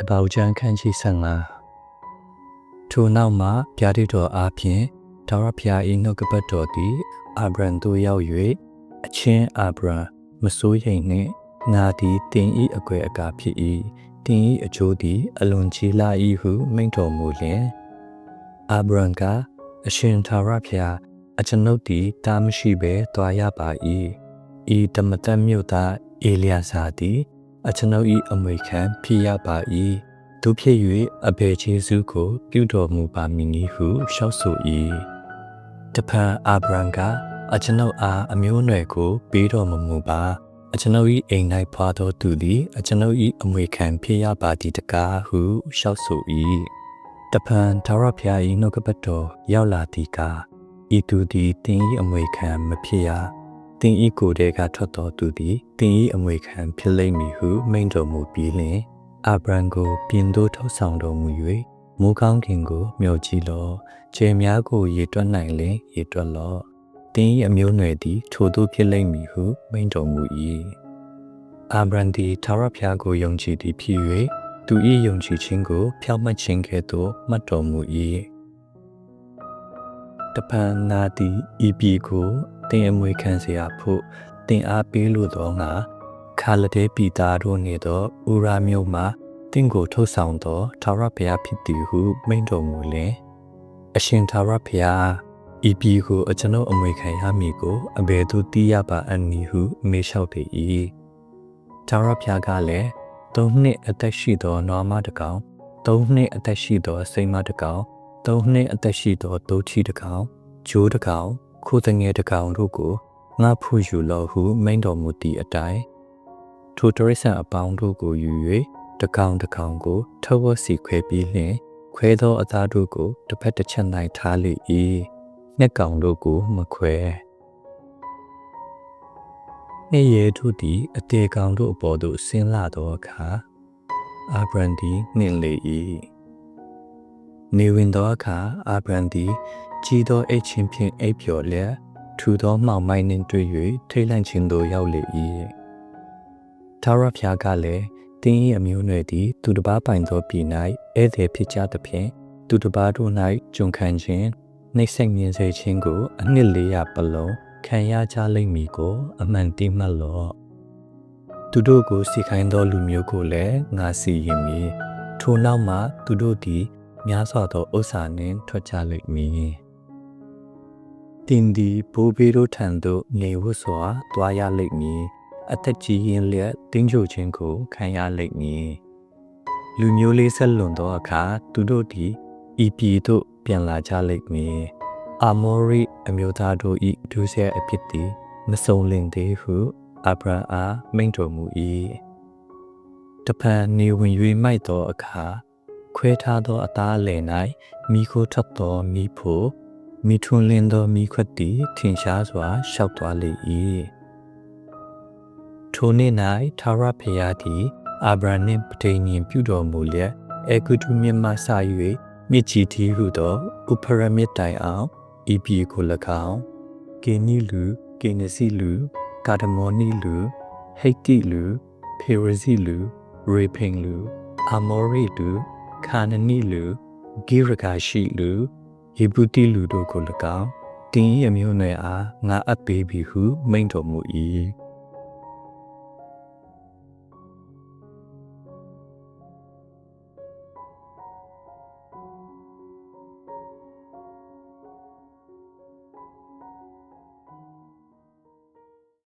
ကပောက်ချမ်းခန်းရှိ15ထိုနောက်မှဗျာဒိတ်တော်အားဖြင့်ဒါရဖျား၏နှုတ်ကပတ်တော်သည်အာဗြံသို့ရောက်၍အချင်းအာဗြံမစိုးရိမ်နှင့်ငါသည်တင်ဤအကွယ်အကာဖြစ်၏တင်ဤအချိုးသည်အလွန်ကြီးလာ၏ဟုမိန့်တော်မူလျင်အာဗြံကအရှင်သာရဖျားအကျွန်ုပ်သည်တားမရှိဘဲတွားရပါ၏ဤတမတမြို့သားအေလျာစာသည် အကျွန်ုပ်၏အမွေခံဖြစ်ရပါ၏သူဖြစ်၍အဘေကျေးဇူးကို ပြုတော်မူပါမည်နည်းဟုလျှောက်ဆို၏တဖန်အာဗြံကအကျွန်ုပ်အားအမျိုးအနွယ်ကိုပေးတော်မမူပါအကျွန်ုပ်၏အိမ်၌ဖွာသောသူသည်အကျွန်ုပ်၏အမွေခံဖြစ်ရပါသည်တကားဟုလျှောက်ဆို၏တဖန်သာရဖျား၏နှုတ်ကပတ်တော်ရောက်လာသည်ကားဤသူသည်တင်း၏အမွေခံမဖြစ်ရ တင်းဤကိုယ်တည်းကထွက်တော်သူသည်တင်းဤအမွေခံဖြစ်လိမ့်မည်ဟုမိန့်တော်မူပြီးလျှင်အာဗြံကိုပြင်သို့ထုတ်ဆောင်တော်မူ၍မူကောင်းခင်ကိုမျှော်ကြည့်လော့ခြေများကိုရေတွက်နိုင်လင်ရေတွက်လော့တင်းဤအမျိုးနွယ်သည်ထိုသို့ဖြစ်လိမ့်မည်ဟုမိန့်တော်မူ၏အာဗြံသည်သာရဖျားကိုယုံကြည်သည်ဖြစ်၍သူ၏ယုံကြည်ခြင်းကိုဖြောင့်မတ်ခြင်းကဲ့သို့မှတ်တော်မူ၏ တပန်နာတီဤပြီကိုတင်အမွေခံเสียဖို့တင်အားပေးလို့တော့ငါခါလတဲ့ပြည်သားတို့နေသောဥရာမြို့မှာတင့်ကိုထုတ်ဆောင်သောသာရဘုရားဖြစ်သည်ဟုမိန့်တော်မူလင်အရှင်သာရဘုရားဤပြည်ကိုအကျွန်ုပ်အမွေခံရမည်ကိုအဘယ်သို့သိရပါအံ့နည်းဟုမေးလျှောက်သည်၏သာရဘုရားကလည်းသုံးနှစ်အသက်ရှိသောနွားမတစ်ကောင်သုံးနှစ်အသက်ရှိသောစိမ့်မတစ်ကောင် သုံးနှစ်အသက်ရှိသောတိုးချီတစ်ကောင်ဂျိုးတစ်ကောင်ခိုးတငယ်တစ်ကောင်တို့ကိုငါဖူးယူလောဟုမိန့်တော်မူသည့်အတိုင်းထိုတရိษံအပေါင်းတို့ကိုယူ၍တကောင်တကောင်ကိုထဝစီခွဲပြီးလျှင်ခွဲသောအသားတို့ကိုတစ်ဖက်တစ်ချက်၌ထားလေ၏နှစ်ကောင်တို့ကိုမခွဲနှစ်ရဲတို့သည်အတေကောင်တို့အပေါ်သို့ဆင်းလာသောအခါအာဗြန်ဒီနှင့်လေ၏ နေဝင်သောအခါအာဗြန်ဒီကြီးသောအိတ်ချင်းဖြင့်အိပ်ပျော်လျက်ထူသောမှောင်မိုင်းနှင့်တွေ့၍ထိတ်လန့်ခြင်းသို့ရောက်လေ၏သာရဖျားကလည်းတင်း၏အမျိုးနွယ်သည် သူတစ်ပါးပိုင်သောပြည်၌ဧည့်သည်ဖြစ်ကြသဖြင့်သူတစ်ပါးတို့၌ကျွန်ခံခြင်းနှိမ့်ဆက်မြင်စေခြင်းကို အနှစ်400ပလုံးခံရကြလိမ့်မည်ကို အမှန်တိမှတ်လော့သူတို့ကိုစီခိုင်းသောလူမျိုးကိုလည်းငါစီရင်မည်ထိုနောက်မှသူတို့သည် များစွာသောဥစ္စာနှင့်ထွက်ကြလိမ့်မည်တင်ဒီဘိုးဘေးတို့ထံသို့နေဝတ်စွာတွားရလိမ့်မည်အသက်ကြီးရင်လျက်တင်းချိုခြင်းကိုခံရလိမ့်မည်လူမျိုးလေးဆက်လွန်သောအခါသူတို့သည်ဤပြည်သို့ပြန်လာကြလိမ့်မည်အာမောရိအမျိုးသားတို့၏ဒုစရိုက်အဖြစ်သည်မစုံလင်သေးဟုအာဗြဟံအားမိန့်တော်မူ၏တဖန်နေဝင်၍မိုက်သောအခါ ခွဲထားသောအသားလယ်၌မိခိုးထပ်သောမိဖို့မိထွန်းလင်းသောမိခွက်သည်ထင်ရှားစွာရှောက်သွားလေ၏ထိုနေ့၌သာရဖျားသည်အာဗြဟံနှင့်ပဋိညာဉ်ပြုတော်မူလျက်အေဂုတုမြတ်မှစ၍မြစ်ကြီးသည်ဟုသောဥပရမြစ်တိုင်အောင်ဤပြည်ကို၎င်းကေနီလူကေနစီလူကာဒမောနီလူဟိတ်တိလူဖေရစီလူရေဖိန်လူအာမောရိလူ ခါနနီလူဂိရဂါရှိလူယေဘုတိလူတို့ကို၎င်းတင်း၏အမျိုးနွယ်အားငါအပ်ပေးပြီဟုမိန့်တော်မူ၏